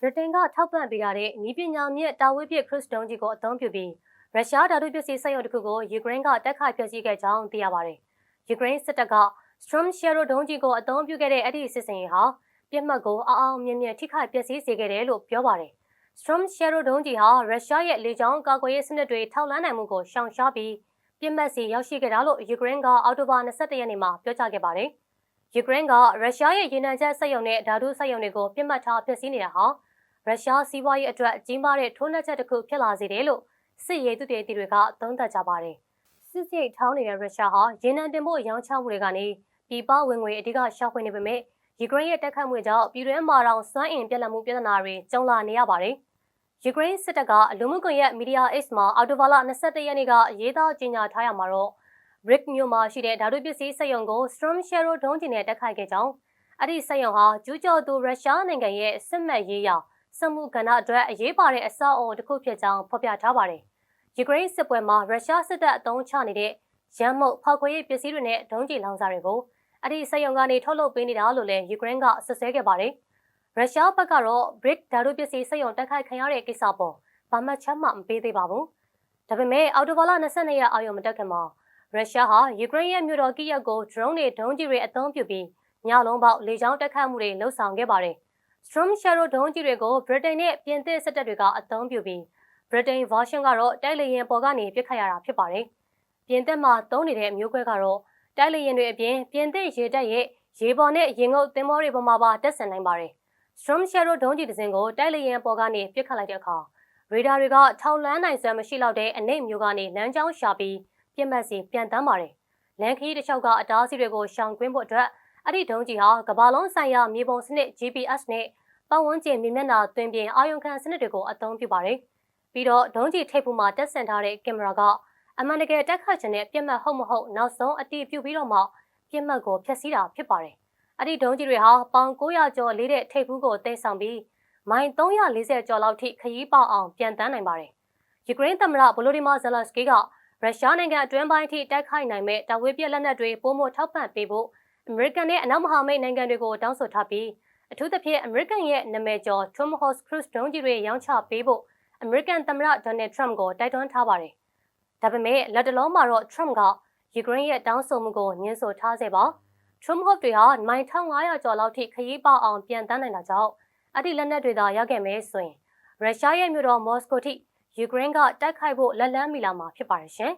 ဗြိတိန်ကထောက်ပံ့ပေးရတဲ့ဤပညာမြင့်တာဝေးပစ်ခရစ်စတုန်ကြီးကိုအသုံးပြုပြီးရုရှားဓာတုပစ္စည်းစက်ရုံတစ်ခုကိုယူကရိန်းကတက်ခတ်ဖျက်ဆီးခဲ့ကြောင်းသိရပါတယ်။ယူကရိန်းစစ်တပ်က Storm Shadow ဒုံးကြီးကိုအသုံးပြုခဲ့တဲ့အဲ့ဒီစစ်စင်ရေးဟာပြစ်မှတ်ကိုအအောင်မြင်မြင်ထိခိုက်ပျက်စီးစေခဲ့တယ်လို့ပြောပါတယ်။ Storm Shadow ဒုံးကြီးဟာရုရှားရဲ့လေကြောင်းကာကွယ်ရေးစနစ်တွေထောက်လှမ်းနိုင်မှုကိုရှောင်ရှားပြီးပြစ်မှတ်စီရောက်ရှိခဲ့တာလို့ယူကရိန်းကအောက်တိုဘာ22ရက်နေ့မှာပြောကြားခဲ့ပါတယ်။ယူကရိန်းကရုရှားရဲ့ရေနံချက်စက်ရုံနဲ့ဓာတုစက်ရုံတွေကိုပြစ်မှတ်ထားဖျက်ဆီးနေတာဟာ ရုရှားစီးပွားရေးအတွက်ကြီးမားတဲ့ထိုးနှက်ချက်တစ်ခုဖြစ်လာစေတယ်လို့စစ်ရေးသူတေသီတွေကသုံးသပ်ကြပါတယ်။စစ်စိတ်ထောင်းနေတဲ့ရုရှားဟာရေနံတင်ဖို့ရောင်းချမှုတွေကနေပြည်ပဝင်ငွေအဓိကရှာဖွေနေပေမဲ့ယူကရိန်းရဲ့တက်ခတ်မှုကြောင့်ပြည်တွင်းမှာတောင်စွမ်းအင်ပြက်လက်မှုပြဿနာတွေကြုံလာနေရပါတယ်။ယူကရိန်းစစ်တပ်ကလူမှုကွန်ရက်မီဒီယာ X မှာအော်တိုဘာလ22ရက်နေ့ကရေးသားကြေညာထားရမှာတော့ Brick မြို့မှာရှိတဲ့ဓာတုပစ္စည်းစက်ရုံကို Storm Shadow ဒုံးကျည်နဲ့တိုက်ခိုက်ခဲ့ကြောင်းအဲ့ဒီစက်ရုံဟာကျူးကျော်သူရုရှားနိုင်ငံရဲ့စစ်မှတ်ရေးရာ စမှုကဏ္ဍအတွက်အရေးပါတဲ့အဆောက်အအုံတစ်ခုဖြစ်ကြောင်းဖော်ပြထားပါတယ်။ယူကရိန်းစစ်ပွဲမှာရုရှားစစ်တပ်အုံချနေတဲ့ရန်မုတ်ဖောက်ခွဲရေးပစ္စည်းတွေနဲ့ဒုံးကျည်လောင်စာတွေကိုအဲ့ဒီစက်ရုံကနေထုတ်လုပ်ပေးနေတာလို့လည်းယူကရိန်းကဆွဆွဲခဲ့ပါတယ်။ရုရှားဘက်ကတော့ Brick ဓာတုပစ္စည်းစက်ရုံတိုက်ခိုက်ခံရတဲ့ကိစ္စပေါ်ဘာမှချမ်းမှမပေးသေးပါဘူး။ဒါပေမဲ့အော်တိုဘာလ22ရက်အာရုံမတက်ခင်မှာရုရှားဟာယူကရိန်းရဲ့မြို့တော်ကိယက်ကို drone တွေဒုံးကျည်တွေအသုံးပြုပြီးညလုံးပေါက်လေကြောင်းတက်ခတ်မှုတွေလှုပ်ဆောင်ခဲ့ပါတယ်။ Storm Shadow ဒုံးကျည်တွေကိုဗြိတိန်နဲ့ပြင်သစ်စစ်တပ်တွေကအသုံးပြုပြီးဗြိတိန် version ကတော့တိုက်လေယာဉ်ပေါ်ကနေပစ်ခတ်ရတာဖြစ်ပါတယ်။ပြင်သစ်မှာသုံးနေတဲ့မျိုးကွဲကတော့တိုက်လေယာဉ်တွေအပြင်ပြင်သစ်ရေတပ်ရဲ့ရေပေါ်နဲ့ရေငုပ်သင်္ဘောတွေပေါ်မှာပါတက်ဆင်နိုင်ပါတယ်။ Storm Shadow ဒုံးကျည်တစ်စင်းကိုတိုက်လေယာဉ်ပေါ်ကနေပစ်ခတ်လိုက်တဲ့အခါရေဒါတွေကထောက်လန်းနိုင်စွမ်းမရှိတော့တဲ့အနိမ့်မျိုးကနေလမ်းကြောင်းရှာပြီးပြစ်မှတ်စီပြန်တမ်းပါတယ်။လန်ခီးတစ်လျှောက်ကအတားအဆီးတွေကိုရှောင်ကွင်းဖို့အတွက် အဲ့ဒီဒုံးကြီးဟာကမ္ဘာလုံးဆိုင်ရာမြေပုံစနစ် GPS နဲ့ပတ်ဝန်းကျင်မြင်မျက်နှာသွင်းပြင်အာရုံခံစနစ်တွေကိုအသုံးပြုပါတယ်။ပြီးတော့ဒုံးကြီးထိပ်ဖူးမှာတက်ဆင်ထားတဲ့ကင်မရာကအမှန်တကယ်တက်ခတ်ခြင်းနဲ့ပြစ်မှတ်ဟုတ်မဟုတ်နောက်ဆုံးအတိပြုပြီးတော့မှပြစ်မှတ်ကိုဖျက်ဆီးတာဖြစ်ပါတယ်။အဲ့ဒီဒုံးကြီးတွေဟာပေါင်900ကျော်လေးတဲ့ထိပ်ဖူးကိုတိတ်ဆောင်ပြီးမိုင်340ကျော်လောက်ထိခရီးပေါအောင်ပြန်တန်းနိုင်ပါတယ်။ယူကရိန်းသမ္မတဗလိုဒီမာဇလန်စကီကရုရှားနိုင်ငံအတွင်းပိုင်းထိတိုက်ခိုက်နိုင်မဲ့တာဝေးပြက်လက်နက်တွေပိုမိုထောက်ပံ့ပေးဖို့ အမေရိကန်နဲ့အနောက်မဟာမိတ်နိုင်ငံတွေကိုတောင်းဆိုထားပြီးအထူးသဖြင့်အမေရိကန်ရဲ့နာမည်ကျော် Tomahawk Cruise ဒုံးကျည်တွေရောင်းချပေးဖို့အမေရိကန်သမ္မတဒေါ်နယ်ထရမ့်ကိုတိုက်တွန်းထားပါတယ်။ဒါပေမဲ့လက်တလုံးမှာတော့ Trump ကယူကရိန်းရဲ့တောင်းဆိုမှုကိုညှင်းဆိုထားစေပါ။ Tomahawk တွေဟာမိုင်1500ကျော်လောက်ထိခရီးပေါအောင်ပြန်တန်းနိုင်တာကြောင့်အဲ့ဒီလက်နက်တွေသာရခဲ့မယ်ဆိုရင်ရုရှားရဲ့မြို့တော်မော်စကိုထိယူကရိန်းကတိုက်ခိုက်ဖို့လက်လန်းမိလာမှာဖြစ်ပါတယ်ရှင်